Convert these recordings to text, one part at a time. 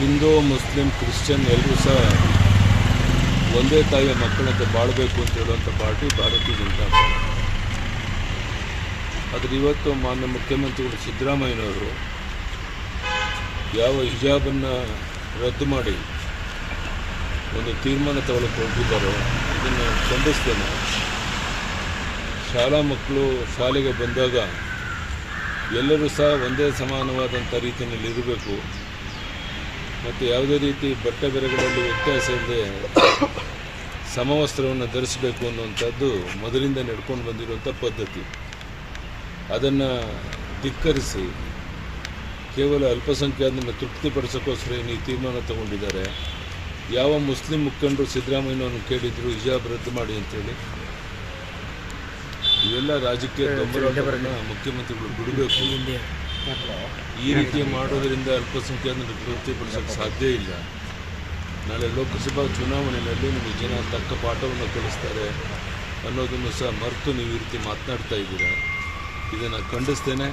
Hindu, Muslim, Christian ಎಲ್ಲರೂ ಸಹ ಒಂದೇ ತಾಯಿಯ ಮಕ್ಕಳಂತೆ ಬಾಳಬೇಕು ಅಂತ ಹೇಳುವಂಥ ಪಾರ್ಟಿ ಭಾರತೀಯ ಜನತಾ ಆದರೆ ಇವತ್ತು ಮಾನ್ಯ ಮುಖ್ಯಮಂತ್ರಿಗಳು ಸಿದ್ದರಾಮಯ್ಯನವರು ಯಾವ ಹಿಜಾಬನ್ನು ರದ್ದು ಮಾಡಿ ಒಂದು ತೀರ್ಮಾನ ತಗೊಳ್ಳಕ್ಕೆ ಹೊರಟಿದ್ದಾರೋ ಇದನ್ನು ಖಂಡಿಸ್ತೇನೆ. ಶಾಲಾ ಮಕ್ಕಳು ಶಾಲೆಗೆ ಬಂದಾಗ ಎಲ್ಲರೂ ಸಹ ಒಂದೇ ಸಮಾನವಾದಂಥ ರೀತಿಯಲ್ಲಿ ಇರಬೇಕು. ಮತ್ತು ಯಾವುದೇ ರೀತಿ ಬಟ್ಟೆ ಬೆರೆಗಳಲ್ಲಿ ವ್ಯತ್ಯಾಸ ಇಲ್ಲದೆ ಸಮವಸ್ತ್ರವನ್ನು ಧರಿಸಬೇಕು ಅನ್ನುವಂಥದ್ದು ಮೊದಲಿಂದ ನಡ್ಕೊಂಡು ಬಂದಿರುವಂಥ ಪದ್ಧತಿ. ಅದನ್ನು ಧಿಕ್ಕರಿಸಿ, ಕೇವಲ ಅಲ್ಪಸಂಖ್ಯಾತರನ್ನು ತೃಪ್ತಿಪಡಿಸೋಕ್ಕೋಸ್ಕರ ಏನು ಈ ತೀರ್ಮಾನ ತಗೊಂಡಿದ್ದಾರೆ. ಯಾವ ಮುಸ್ಲಿಂ ಮುಖಂಡರು ಸಿದ್ದರಾಮಯ್ಯನವನ್ನು ಕೇಳಿದ್ರು, ಹಿಜಾಬ್ ರದ್ದು ಮಾಡಿ ಅಂತೇಳಿ. ಇವೆಲ್ಲ ರಾಜಕೀಯ ಮುಖ್ಯಮಂತ್ರಿಗಳು ಬಿಡಬೇಕು. ಈ ರೀತಿ ಮಾಡೋದರಿಂದ ಅಲ್ಪಸಂಖ್ಯಾತರನ್ನು ತೃಪ್ತಿಪಡಿಸೋಕ್ಕೆ ಸಾಧ್ಯ ಇಲ್ಲ. ನಾಳೆ ಲೋಕಸಭಾ ಚುನಾವಣೆಯಲ್ಲಿ ನಿಮಗೆ ಜನ ತಕ್ಕ ಪಾಠವನ್ನು ಕಲಿಸ್ತಾರೆ ಅನ್ನೋದನ್ನು ಸಹ ಮರೆತು ನೀವು ಈ ರೀತಿ ಮಾತನಾಡ್ತಾ ಇದ್ದೀರಾ? ಇದನ್ನು ಖಂಡಿಸ್ತೇನೆ.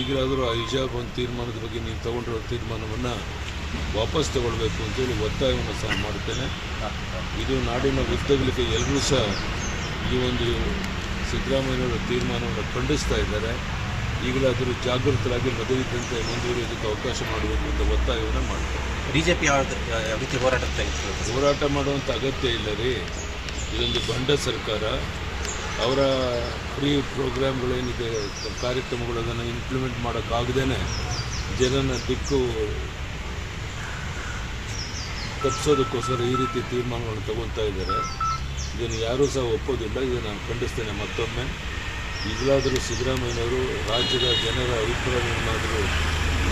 ಈಗಲಾದರೂ ಆ ಒಂದು ತೀರ್ಮಾನದ ಬಗ್ಗೆ ನೀವು ತಗೊಂಡಿರೋ ತೀರ್ಮಾನವನ್ನು ವಾಪಸ್ ತಗೊಳ್ಬೇಕು ಅಂತೇಳಿ ಒತ್ತಾಯವನ್ನು ಸಹ ಮಾಡ್ತೇನೆ ಇದು ನಾಡಿನ ಉದ್ದಗಲಿಕ್ಕೆ ಎಲ್ಲರೂ ಸಹ ಈ ಒಂದು ಸಿದ್ದರಾಮಯ್ಯನವರ ತೀರ್ಮಾನವನ್ನು ಖಂಡಿಸ್ತಾ ಇದ್ದಾರೆ. ಈಗಲಾದರೂ ಜಾಗೃತರಾಗಿ ಮೊದಲಿದ್ದಂತೆ ಮುಂದುವರಿಯೋದಕ್ಕೆ ಅವಕಾಶ ಮಾಡಬೇಕು ಅಂತ ಒತ್ತಾಯವನ್ನು ಮಾಡ್ತಾರೆ. ಬಿಜೆಪಿ ಯಾವ ರೀತಿ ಹೋರಾಟ ಹೋರಾಟ ಮಾಡುವಂಥ ಅಗತ್ಯ ಇಲ್ಲ ರೀ. ಇದೊಂದು ಬಂಡ ಸರ್ಕಾರ. ಅವರ ಫ್ರೀ ಪ್ರೋಗ್ರಾಮ್ಗಳೇನಿದೆ ಕಾರ್ಯಕ್ರಮಗಳು ಅದನ್ನು ಇಂಪ್ಲಿಮೆಂಟ್ ಮಾಡೋಕ್ಕಾಗದೇ ಜನನ ದಿಕ್ಕು ತಪ್ಪಿಸೋದಕ್ಕೋಸ್ಕರ ಈ ರೀತಿ ತೀರ್ಮಾನಗಳನ್ನು ತಗೊತಾ ಇದ್ದಾರೆ. ಇದನ್ನು ಯಾರೂ ಸಹ ಒಪ್ಪೋದಿಲ್ಲ. ಇದನ್ನು ನಾನು ಖಂಡಿಸ್ತೇನೆ ಮತ್ತೊಮ್ಮೆ. ಈಗಲಾದರೂ ಸಿದ್ದರಾಮಯ್ಯನವರು ರಾಜ್ಯದ ಜನರ ಅಭಿಪ್ರಾಯವನ್ನಾದರೂ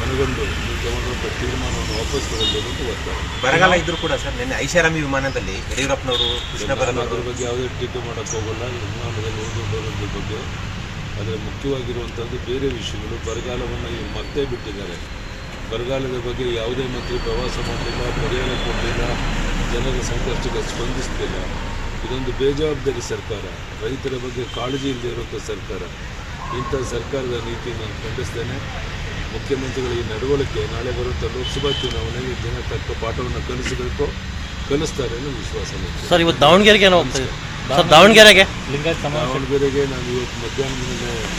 ಮನಗೊಂಡು ಮುಖ್ಯಮಂತ್ರಿ ತೀರ್ಮಾನವನ್ನು ವಾಪಸ್ ತಗೊಳ್ಬೇಕು ಅಂತ ಒತ್ತಾಯ. ಬರಗಾಲ ಇದ್ರು ಕೂಡ ಸರ್ ನಿನ್ನೆ ಐಷಾರಾಮಿ ವಿಮಾನದಲ್ಲಿ ಯಡಿಯೂರಪ್ಪನವರು ಕೃಷ್ಣ ಅದ್ರ ಬಗ್ಗೆ ಯಾವುದೇ ಟೀಕೆ ಮಾಡೋಕ್ಕೆ ಹೋಗಲ್ಲ. ವಿಮಾನದಲ್ಲಿ ಹೋಗಿ ಬರೋದ್ರ ಬಗ್ಗೆ. ಆದರೆ ಮುಖ್ಯವಾಗಿರುವಂಥದ್ದು ಬೇರೆ ವಿಷಯಗಳು. ಬರಗಾಲವನ್ನು ಮತ್ತೆ ಬಿಟ್ಟಿದ್ದಾರೆ. ಬರಗಾಲದ ಬಗ್ಗೆ ಯಾವುದೇ ಮಂತ್ರಿ ಪ್ರವಾಸ ಮಾಡಲಿಲ್ಲ ಪರಿಹಾರ ಕೊಡಲಿಲ್ಲ ಜನರ ಸಂಕಷ್ಟಕ್ಕೆ ಸ್ಪಂದಿಸ್ತಿಲ್ಲ. ಇದೊಂದು ಬೇಜವಾಬ್ದಾರಿ ಸರ್ಕಾರ. ರೈತರ ಬಗ್ಗೆ ಕಾಳಜಿ ಇಲ್ಲದೆ ಇರುವಂಥ ಸರ್ಕಾರ. ಇಂಥ ಸರ್ಕಾರದ ನೀತಿ ನಾನು ಖಂಡಿಸ್ತೇನೆ. ಮುಖ್ಯಮಂತ್ರಿಗಳ ಈ ನಡವಳಿಕೆ ನಾಳೆ ಬರುವಂಥ ಲೋಕಸಭಾ ಚುನಾವಣೆಯಲ್ಲಿ ಜನ ತಕ್ಕ ಪಾಠವನ್ನು ಕಲಿಸಬೇಕು ಕಲಿಸ್ತಾರೆ ಅನ್ನೋ ವಿಶ್ವಾಸ. ಸರ್ ಇವತ್ತು ದಾವಣಗೆರೆಗೆ ದಾವಣಗೆರೆಗೆ? ದಾವಣಗೆರೆಗೆ ನಾನು ಇವತ್ತು ಮಧ್ಯಾಹ್ನದಿಂದ